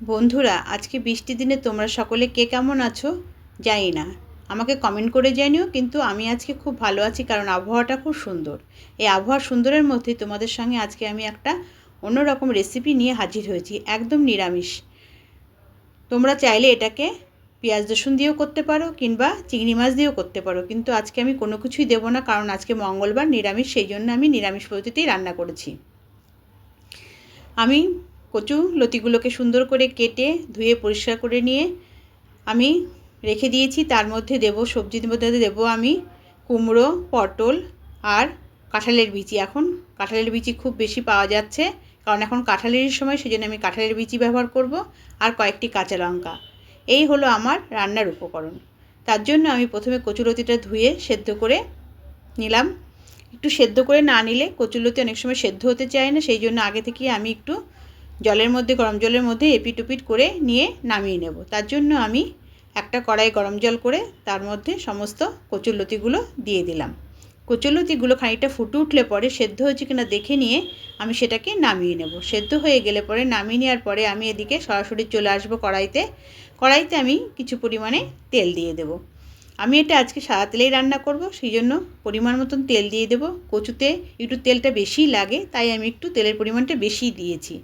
বন্ধুরা, আজকে বৃষ্টির দিনে তোমরা সকলে কে কেমন আছো? জানি না। আমাকে কমেন্ট করে জানিও, কিন্তু আমি আজকে খুব ভালো আছি কারণ আবহাওয়াটা খুব সুন্দর। এই আবহাওয়া সুন্দরের মধ্যে তোমাদের সঙ্গে আজকে আমি একটা অন্যরকম রেসিপি নিয়ে হাজির হয়েছি, একদম নিরামিষ। তোমরা চাইলে এটাকে পেঁয়াজ রসুন দিয়েও করতে পারো কিংবা চিংড়ি মাছ দিয়েও করতে পারো, কিন্তু আজকে আমি কোনো কিছুই দেবো না কারণ আজকে মঙ্গলবার নিরামিষ, সেই জন্য আমি নিরামিষ পদ্ধতিতেই রান্না করেছি। আমি কচু লতিগুলোকে সুন্দর করে কেটে ধুয়ে পরিষ্কার করে নিয়ে আমি রেখে দিয়েছি। তার মধ্যে দেব সবজির মধ্যে দেবো আমি কুমড়ো, পটল আর কাঁঠালের বিচি। এখন কাঁঠালের বিচি খুব বেশি পাওয়া যাচ্ছে, কারণ এখন কাঁঠালের সময়, সেজন্য আমি কাঁঠালের বিচি ব্যবহার করব আর কয়েকটি কাঁচা লঙ্কা। এই হলো আমার রান্নার উপকরণ। তার জন্য আমি প্রথমে কচুলতিটা ধুয়ে সেদ্ধ করে নিলাম। একটু সেদ্ধ করে না নিলে কচুলতি অনেক সময় সেদ্ধ হতে চায় না, সেই জন্য আগে থেকে আমি একটু জলের মধ্যে, গরম জলের মধ্যে এপিট উপিট করে নিয়ে নামিয়ে নেব। তার জন্য আমি একটা কড়াই গরম জল করে তার মধ্যে সমস্ত কচুরলতিগুলো দিয়ে দিলাম। কচুরলতিগুলো খানিকটা ফুটে উঠলে পরে সেদ্ধ হয়েছে কিনা দেখে নিয়ে আমি সেটাকে নামিয়ে নেব। সেদ্ধ হয়ে গেলে পরে নামিয়ে নেওয়ার পরে আমি এদিকে সরাসরি চলে আসব কড়াইতে। কড়াইতে আমি কিছু পরিমাণে তেল দিয়ে দেবো। আমি এটা আজকে সাদা তেলেই রান্না করব সেই জন্য পরিমাণ মতন তেল দিয়ে দেবো। কচুতে একটু তেলটা বেশি লাগে, তাই আমি একটু তেলের পরিমাণটা বেশি দিয়েছি।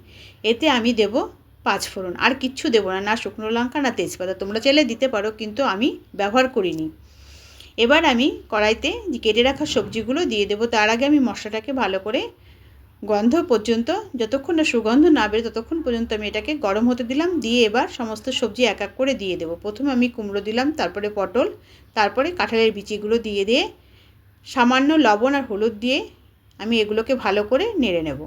এতে আমি দেব পাঁচ ফোড়ন। আর কিচ্ছু দেবো না না শুকনো লঙ্কা, না তেজপাতা। তোমরা চাইলে দিতে পারো, কিন্তু আমি ব্যবহার করিনি। এবার আমি কড়াইতে কেটে রাখা সবজিগুলো দিয়ে দেবো, তার আগে আমি মশলাটাকে ভালো করে গন্ধ পর্যন্ত, যতক্ষণ না সুগন্ধ না বেরো ততক্ষণ পর্যন্ত আমি এটাকে গরম হতে দিলাম। দিয়ে এবার সমস্ত সবজি এক এক করে দিয়ে দেবো। প্রথমে আমি কুমড়ো দিলাম, তারপরে পটল, তারপরে কাঁঠালের বিচিগুলো দিয়ে দিয়ে সামান্য লবণ আর হলুদ দিয়ে আমি এগুলোকে ভালো করে নেড়ে নেব।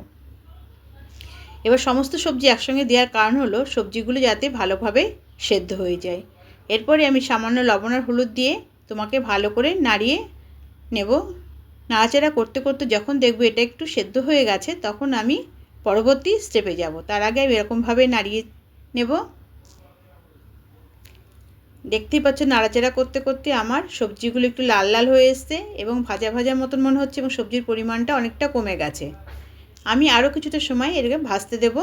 এবার সমস্ত সবজি একসঙ্গে দেওয়ার কারণ হলো, সবজিগুলো যাতে ভালোভাবে সেদ্ধ হয়ে যায়। এরপরে আমি সামান্য লবণ আর হলুদ দিয়ে তোমাকে ভালো করে নাড়িয়ে নেব। নাড়াচাড়া করতে করতে যখন দেখব এটা একটু সেদ্ধ হয়ে গেছে, তখন আমি পরবর্তী স্টেপে যাব। তার আগে আমি এরকমভাবে নাড়িয়ে নেব। দেখতেই পাচ্ছ নাড়াচাড়া করতে করতে আমার সবজিগুলো একটু লাল লাল হয়ে এসছে এবং ভাজা ভাজার মতন মনে হচ্ছে এবং সবজির পরিমাণটা অনেকটা কমে গেছে। আমি আরও কিছুটা সময় এটাকে ভাজতে দেব।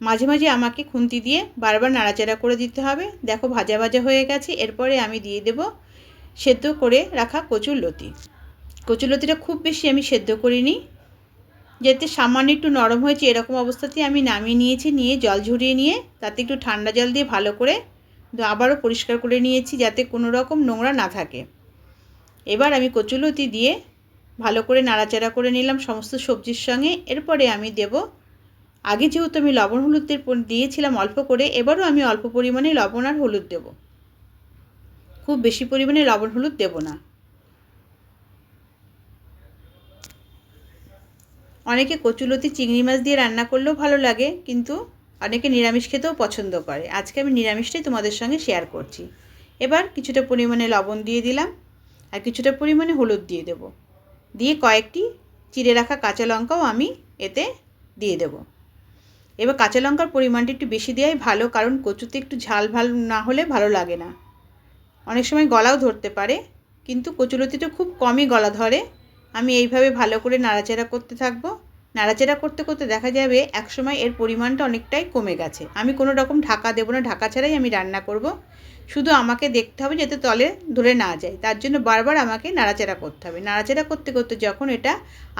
মাঝে মাঝে আমাকে খুন্তি দিয়ে বারবার নাড়াচাড়া করে দিতে হবে। দেখো ভাজা ভাজা হয়ে গেছে। এরপরে আমি দিয়ে দেব সেদ্ধ করে রাখা কচুর লতি। কচুর লতিটা খুব বেশি আমি সেদ্ধ করিনি। যাতে সামান্য একটু নরম হয়েছে এরকম অবস্থাতেই আমি নামিয়ে নিয়েছি, নিয়ে জল ঝরিয়ে নিয়ে, তাতে একটু ঠান্ডা জল দিয়ে ভালো করে আবারও পরিষ্কার করে নিয়েছি যাতে কোনো রকম নোংরা না থাকে। এবার আমি কচুলতি দিয়ে ভালো করে নাড়াচাড়া করে নিলাম সমস্ত সবজির সঙ্গে। এরপরে আমি দেব, আগে যেহেতু আমি লবণ হলুদের দিয়েছিলাম অল্প করে, এবারও আমি অল্প পরিমাণে লবণ আর হলুদ দেব। খুব বেশি পরিমাণে লবণ, হলুদ দেব না। অনেকে কচুলতি চিংড়ি মাছ দিয়ে রান্না করলেও ভালো লাগে, কিন্তু অনেকে নিরামিষ খেতেও পছন্দ করে। আজকে আমি নিরামিষটাই তোমাদের সঙ্গে শেয়ার করছি। এবার কিছুটা পরিমাণে লবণ দিয়ে দিলাম, আর কিছুটা পরিমাণে হলুদ দিয়ে দেব। দিয়ে কয়েকটি চিড়ে রাখা কাঁচা লঙ্কাও আমি এতে দিয়ে দেব। এবার কাঁচা লঙ্কার পরিমাণটা একটু বেশি দেওয়াই ভালো, কারণ কচুতে একটু ঝাল, ভালো না হলে ভালো লাগে না। অনেক সময় গলাও ধরতে পারে, কিন্তু কচুলতিটা খুব কমই গলা ধরে। আমি এইভাবে ভালো করে নাড়াচাড়া করতে থাকব। নাড়াচাড়া করতে করতে দেখা যাবে একসময় এর পরিমাণটা অনেকটাই কমে গেছে। আমি কোনো রকম ঢাকা দেবো না, ঢাকা ছাড়াই আমি রান্না করব। শুধু আমাকে দেখতে হবে যাতে তলে ধরে না যায়। তার জন্য বারবার আমাকে নাড়াচাড়া করতে হবে। নাড়াচাড়া করতে করতে যখন এটা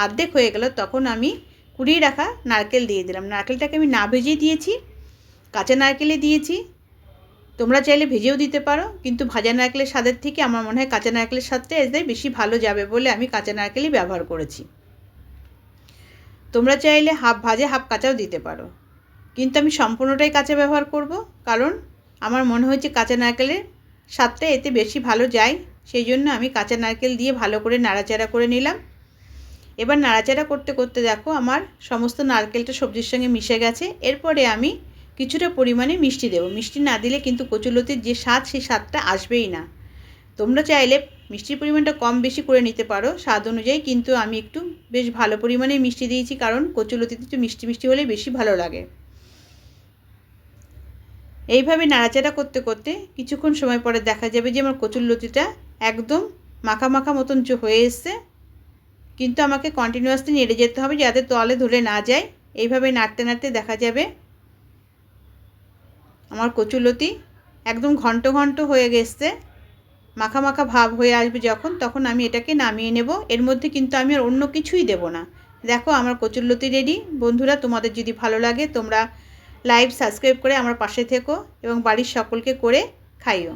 আর্ধেক হয়ে গেল, তখন আমি কুড়িয়ে রাখা নারকেল দিয়ে দিলাম। নারকেলটাকে আমি না ভেজেই দিয়েছি, কাঁচা নারকেলে দিয়েছি। তোমরা চাইলে ভেজেও দিতে পারো, কিন্তু ভাজা নারকেলের স্বাদের থেকে আমার মনে হয় কাঁচা নারকেলের স্বাদটা এদের বেশি ভালো যাবে বলে আমি কাঁচা নারকেলই ব্যবহার করেছি। তোমরা চাইলে হাফ ভাজে হাফ কাঁচাও দিতে পারো, কিন্তু আমি সম্পূর্ণটাই কাঁচা ব্যবহার করব, কারণ আমার মনে হয়েছে কাঁচা নারকেলের স্বাদটা এতে বেশি ভালো যায়, সেই জন্য আমি কাঁচা নারকেল দিয়ে ভালো করে নাড়াচাড়া করে নিলাম। এবার নাড়াচাড়া করতে করতে দেখো আমার সমস্ত নারকেলটা সবজির সঙ্গে মিশে গেছে, এরপরে আমি কিছুটা পরিমাণে মিষ্টি দেবো। মিষ্টি না দিলে কিন্তু কচুলতির যে স্বাদ, সেই স্বাদটা আসবেই না। তোমরা চাইলে মিষ্টির পরিমাণটা কম বেশি করে নিতে পারো। স্বাদ অনুযায়ী কিন্তু আমি একটু বেশ ভালো পরিমাণে মিষ্টি দিয়েছি, কারণ কচুলতিতে একটু মিষ্টি মিষ্টি হলে বেশি ভালো লাগে। এইভাবে নাড়াচাড়া করতে করতে কিছুক্ষণ সময় পরে দেখা যাবে যে আমার কচুরলতিটা একদম মাখা মাখা মতন হয়ে এসছে, কিন্তু আমাকে কন্টিনিউয়াসলি নেড়ে যেতে হবে যাতে তলে ধরে না যায়। এইভাবে নাড়তে নাড়তে দেখা যাবে আমার কচুলতি একদম ঘন্ট ঘন্ট হয়ে গেছে, মাখা মাখা ভাব হয়ে আসবে যখন, তখন আমি এটাকে নামিয়ে নেব। এর মধ্যে কিন্তু আমি আর অন্য কিছুই দেব না। দেখো, আমার কচুরলতি রেডি বন্ধুরা, তোমাদের যদি ভালো লাগে, তোমরা লাইভ সাবস্ক্রাইব করে আমার পাশে থেকো এবং বাড়ির সকলকে করে খাইও।